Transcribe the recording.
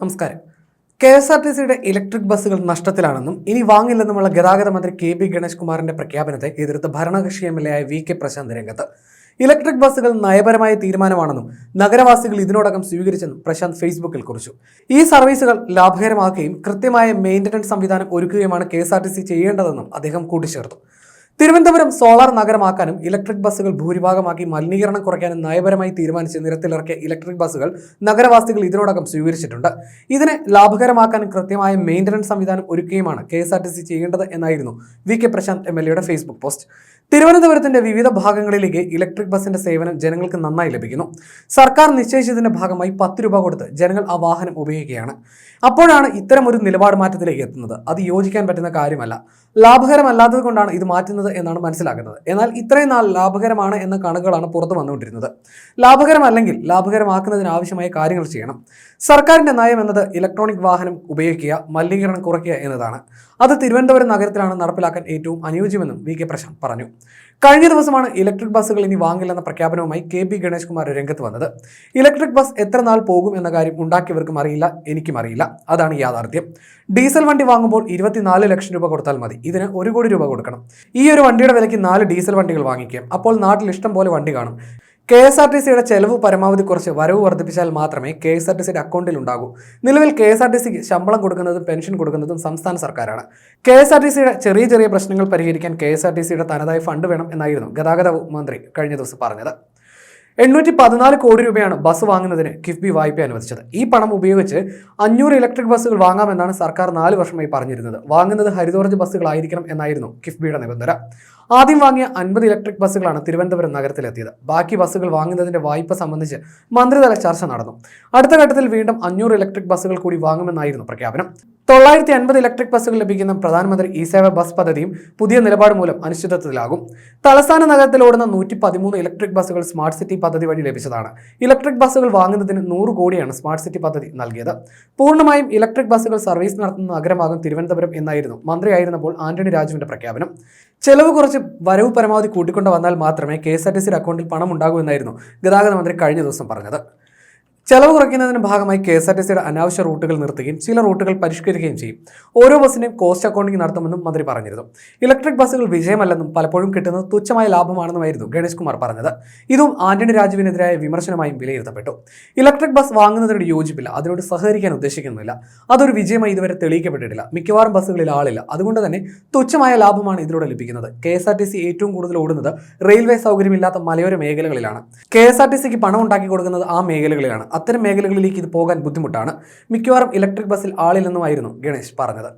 നമസ്കാരം. K S R T സിയുടെ electric ബസ്സുകൾ നഷ്ടത്തിലാണെന്നും ഇനി വാങ്ങില്ലെന്നുമുള്ള ഗതാഗത മന്ത്രി കെ ബി ഗണേഷ് കുമാറിന്റെ പ്രഖ്യാപനത്തെ എതിർത്ത് ഭരണകക്ഷി എം എൽ എ ആയ വി കെ പ്രശാന്ത് രംഗത്ത്. ഇലക്ട്രിക് ബസ്സുകൾ നയപരമായ തീരുമാനമാണെന്നും നഗരവാസികൾ ഇതിനോടകം സ്വീകരിച്ചെന്നും പ്രശാന്ത് ഫേസ്ബുക്കിൽ കുറിച്ചു. ഈ സർവീസുകൾ ലാഭകരമാക്കുകയും കൃത്യമായ മെയിന്റനൻസ് സംവിധാനം ഒരുക്കുകയുമാണ് കെ ചെയ്യേണ്ടതെന്നും അദ്ദേഹം കൂട്ടിച്ചേർത്തു. തിരുവനന്തപുരം സോളാർ നഗരമാക്കാനും ഇലക്ട്രിക് ബസ്സുകൾ ഭൂരിഭാഗമാക്കി മലിനീകരണം കുറയ്ക്കാനും നയപരമായി തീരുമാനിച്ച് നിരത്തിലിറക്കിയ ഇലക്ട്രിക് ബസ്സുകൾ നഗരവാസികൾ ഇതിനോടകം സ്വീകരിച്ചിട്ടുണ്ട്. ഇതിനെ ലാഭകരമാക്കാനും കൃത്യമായ മെയിന്റനൻസ് സംവിധാനം ഒരുക്കുകയുമാണ് K S R T C ചെയ്യേണ്ടത് എന്നായിരുന്നു V K Prashanth M L എയുടെ ഫേസ്ബുക്ക് പോസ്റ്റ്. തിരുവനന്തപുരത്തിന്റെ വിവിധ ഭാഗങ്ങളിലേക്ക് ഇലക്ട്രിക് ബസ്സിന്റെ സേവനം ജനങ്ങൾക്ക് നന്നായി ലഭിക്കുന്നു. സർക്കാർ നിശ്ചയിച്ചതിന്റെ ഭാഗമായി പത്ത് രൂപ കൊടുത്ത് ജനങ്ങൾ ആ വാഹനം ഉപയോഗിക്കുകയാണ്. അപ്പോഴാണ് ഇത്തരം ഒരു നിലപാട് മാറ്റത്തിലേക്ക് എത്തുന്നത്. അത് യോജിക്കാൻ പറ്റുന്ന കാര്യമല്ല. ലാഭകരമല്ലാത്തത് കൊണ്ടാണ് ഇത് മാറ്റുന്നത് എന്നാണ് മനസ്സിലാക്കുന്നത് എന്നാൽ ഇത്രയും നാൾ ലാഭകരമാണ് എന്ന കണക്കുകളാണ് പുറത്തു വന്നുകൊണ്ടിരുന്നത്. ലാഭകരമല്ലെങ്കിൽ ലാഭകരമാക്കുന്നതിന് ആവശ്യമായ കാര്യങ്ങൾ ചെയ്യണം. സർക്കാരിന്റെ നയം എന്നത് ഇലക്ട്രോണിക് വാഹനം ഉപയോഗിക്കുക മലിനീകരണം കുറയ്ക്കുക എന്നതാണ്. അത് തിരുവനന്തപുരം നഗരത്തിലാണ് നടപ്പിലാക്കാൻ ഏറ്റവും അനുയോജ്യമെന്നും വി കെ പ്രശാന്ത് പറഞ്ഞു. കഴിഞ്ഞ ദിവസമാണ് ഇലക്ട്രിക് ബസ്സുകൾ ഇനി വാങ്ങില്ലെന്ന പ്രഖ്യാപനവുമായി കെ പി ഗണേഷ് കുമാർ രംഗത്ത് വന്നത്. ഇലക്ട്രിക് ബസ് എത്ര നാൾ പോകും എന്ന കാര്യം ഉണ്ടാക്കിയവർക്കും അറിയില്ല എനിക്കും അറിയില്ല. അതാണ് യാഥാർത്ഥ്യം. ഡീസൽ വണ്ടി വാങ്ങുമ്പോൾ ഇരുപത്തിനാല് ലക്ഷം രൂപ കൊടുത്താൽ മതി. ഇതിന് ഒരു കോടി രൂപ കൊടുക്കണം. ഈ വണ്ടിയുടെ വിലയ്ക്ക് നാല് ഡീസൽ വണ്ടികൾ വാങ്ങിക്കാം. അപ്പോൾ നാട്ടിൽ ഇഷ്ടം പോലെ വണ്ടി കാണും. കെ എസ് ആർ ടി സിയുടെ ചെലവ് പരമാവധി കുറച്ച് വരവ് വർദ്ധിപ്പിച്ചാൽ മാത്രമേ കെ എസ് ആർ ടി സിയുടെ അക്കൗണ്ടിൽ ഉണ്ടാകൂ. നിലവിൽ കെ എസ് ആർ ടി സിക്ക് ശമ്പളം കൊടുക്കുന്നതും പെൻഷൻ കൊടുക്കുന്നതും സംസ്ഥാന സർക്കാരാണ്. കെ എസ് ആർ ടി സിയുടെ ചെറിയ ചെറിയ പ്രശ്നങ്ങൾ പരിഹരിക്കാൻ കെ എസ് ആർ ടി സിയുടെ തനതായ ഫണ്ട് വേണം എന്നായിരുന്നു ഗതാഗത മന്ത്രി കഴിഞ്ഞ ദിവസം പറഞ്ഞത്. എണ്ണൂറ്റി പതിനാല് കോടി രൂപയാണ് ബസ് വാങ്ങുന്നതിന് കിഫ്ബി വായ്പ അനുവദിച്ചത്. ഈ പണം ഉപയോഗിച്ച് അഞ്ഞൂറ് ഇലക്ട്രിക് ബസ്സുകൾ വാങ്ങാമെന്നാണ് സർക്കാർ നാല് വർഷമായി പറഞ്ഞിരുന്നത്. വാങ്ങുന്നത് ഹരിതോർജ ബസ്സുകളായിരിക്കണം എന്നായിരുന്നു കിഫ്ബിയുടെ നിബന്ധന. ആദ്യം വാങ്ങിയ അൻപത് ഇലക്ട്രിക് ബസ്സുകളാണ് തിരുവനന്തപുരം നഗരത്തിലെത്തിയത്. ബാക്കി ബസ്സുകൾ വാങ്ങുന്നതിന്റെ വായ്പ സംബന്ധിച്ച് മന്ത്രിതല ചർച്ച നടന്നു. അടുത്ത ഘട്ടത്തിൽ വീണ്ടും അഞ്ഞൂറ് ഇലക്ട്രിക് ബസ്സുകൾ കൂടി വാങ്ങുമെന്നായിരുന്നു പ്രഖ്യാപനം. തൊള്ളായിരത്തി അൻപത് ഇലക്ട്രിക് ബസ്സുകൾ ലഭിക്കുന്ന പ്രധാനമന്ത്രി ഇ സേവ ബസ് പദ്ധതിയും പുതിയ നിലപാട് മൂലം അനിശ്ചിതത്വത്തിലാകും. തലസ്ഥാന നഗരത്തിൽ ഓടുന്ന നൂറ്റി പതിമൂന്ന് ഇലക്ട്രിക് ബസ്സുകൾ സ്മാർട്ട് സിറ്റി പദ്ധതി വഴി ലഭിച്ചതാണ്. ഇലക്ട്രിക് ബസ്സുകൾ വാങ്ങുന്നതിന് നൂറ് കോടിയാണ് സ്മാർട്ട് സിറ്റി പദ്ധതി നൽകിയത്. പൂർണമായും ഇലക്ട്രിക് ബസ്സുകൾ സർവീസ് നടത്തുന്ന നഗരമാകും തിരുവനന്തപുരം എന്നായിരുന്നു മന്ത്രിയായിരുന്നപ്പോൾ ആന്റണി രാജുവിന്റെ പ്രഖ്യാപനം. ചെലവ് കുറച്ച് വരവ് പരമാവധി കൂട്ടിക്കൊണ്ട് വന്നാൽ മാത്രമേ കെ എസ് ആർ ടി സിയുടെ അക്കൗണ്ടിൽ പണം ഉണ്ടാകൂ എന്നായിരുന്നു ഗതാഗത മന്ത്രി കഴിഞ്ഞ ദിവസം പറഞ്ഞത്. ചെലവ് കുറയ്ക്കുന്നതിന് ഭാഗമായി കെ എസ് ആർ ടി സിയുടെ അനാവശ്യ റൂട്ടുകൾ നിർത്തുകയും ചില റൂട്ടുകൾ പരിഷ്കരിക്കുകയും ചെയ്യും. ഓരോ ബസ്സിനെയും കോസ്റ്റ് അക്കൗണ്ടിംഗ് നടത്തുമെന്നും മന്ത്രി പറഞ്ഞിരുന്നു. ഇലക്ട്രിക് ബസ്സുകൾ വിജയമല്ലെന്നും പലപ്പോഴും കിട്ടുന്നത് തുച്ഛമായ ലാഭമാണെന്നുമായിരുന്നു ഗണേഷ് കുമാർ പറഞ്ഞത്. ഇതും ആന്റണി രാജുവിനെതിരായ വിമർശനമായും വിലയിരുത്തപ്പെട്ടു. ഇലക്ട്രിക് ബസ് വാങ്ങുന്നതിനോട് യോജിപ്പില്ല. അതിനോട് സഹകരിക്കാൻ ഉദ്ദേശിക്കുന്നില്ല. അതൊരു വിജയമായി ഇതുവരെ തെളിയിക്കപ്പെട്ടിട്ടില്ല. മിക്കവാറും ബസ്സുകളിൽ ആളില്ല. അതുകൊണ്ട് തന്നെ തുച്ഛമായ ലാഭമാണ് ഇതിലൂടെ ലഭിക്കുന്നത്. K S R T C ഏറ്റവും കൂടുതൽ ഓടുന്നത് റെയിൽവേ സൗകര്യമില്ലാത്ത മലയോര മേഖലകളിലാണ്. കെ എസ് ആർ ടി സിക്ക് പണം ഉണ്ടാക്കി കൊടുക്കുന്നത് ആ മേഖലകളിലാണ്. അത്തരം മേഖലകളിലേക്ക് ഇത് പോകാൻ ബുദ്ധിമുട്ടാണ്. മിക്കവാറും ഇലക്ട്രിക് ബസ്സിൽ ആളില്ലെന്നുമായിരുന്നു ഗണേശ് പറഞ്ഞത്.